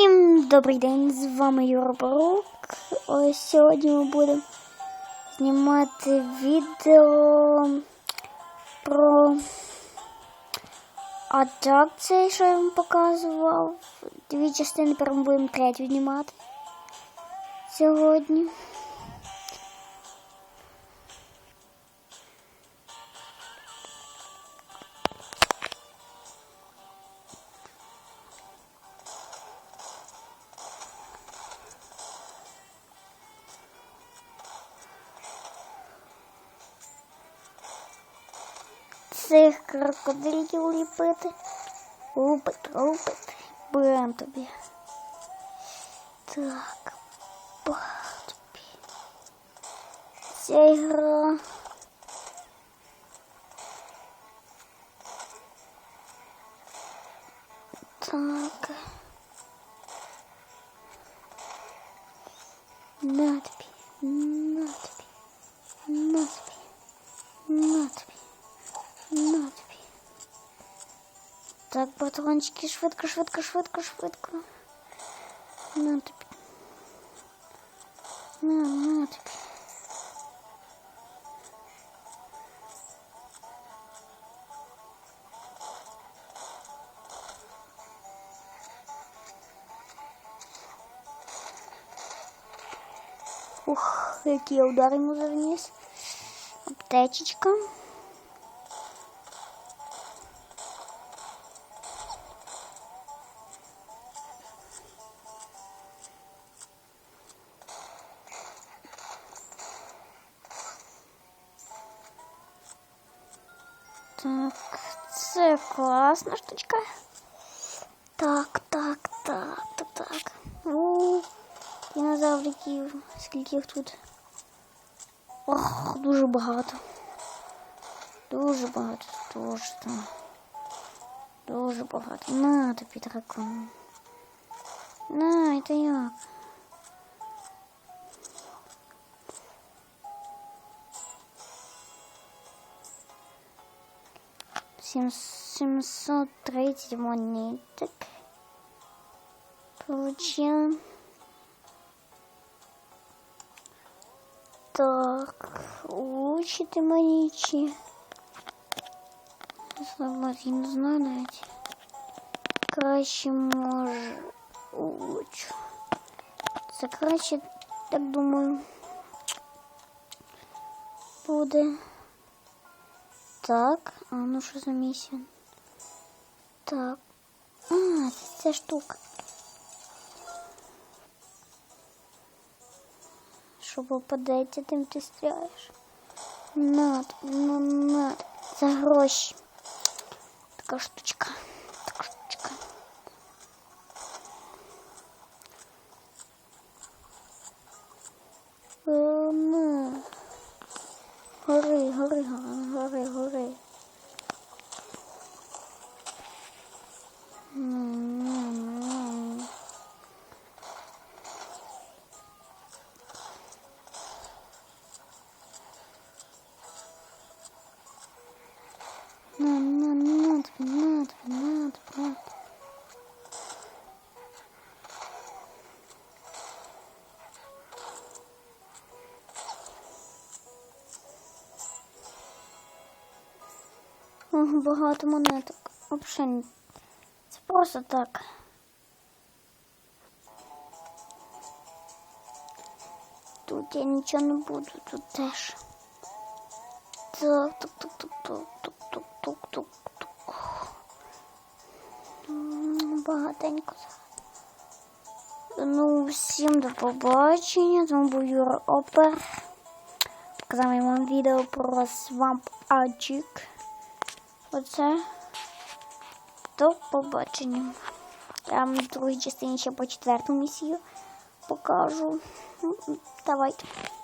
Всім добрий день, з вами Юра Барук. Ось сьогодні ми будемо знімати відео про атак цей, що я вам показував. Дві частини, тепер ми будемо третю знімати сьогодні. Цих крокодилів ліпити. Лупить, лупить. Берем тобі. Так. Бах тобі. Ця ігра. Так. На тобі. На тобі. На тобі. Так, патрончики, швидко, швидко, швидко, швидко. На тобі. На, на тобі. Ух, які я удари йому завніс. Аптечечка. Так, це класна штучка. Так, так, так, так, так. У, динозавриків. Скільки їх тут? Ох, дуже багато. Дуже багато. Дуже там. Дуже багато. На тобі дракон. На, это як? 730 монеток. Получил. Так, улучшити монічі. Слава, я не знаю навіть. Краще може улучшу. Це краще, так думаю, буде. Так, а ну що за місія? Так. А, це ця штука. Що попадається, тим ти стріляєш. Над, ну над. За гроші. Така штучка. Гори, гори, гори, гори, гори. Багато монеток. Взагалі, це просто так. Тут я нічого не буду, тут теж. Так, тук, тук, тук, тук, тук, тук, тук, тук. Багатенько. Ну, всім до побачення. З вами був Юра Опер. Показав вам відео про свамп Аджик. Оце. До побачення. Я вам в другій частині ще по четверту місію покажу. Ну, Давайте.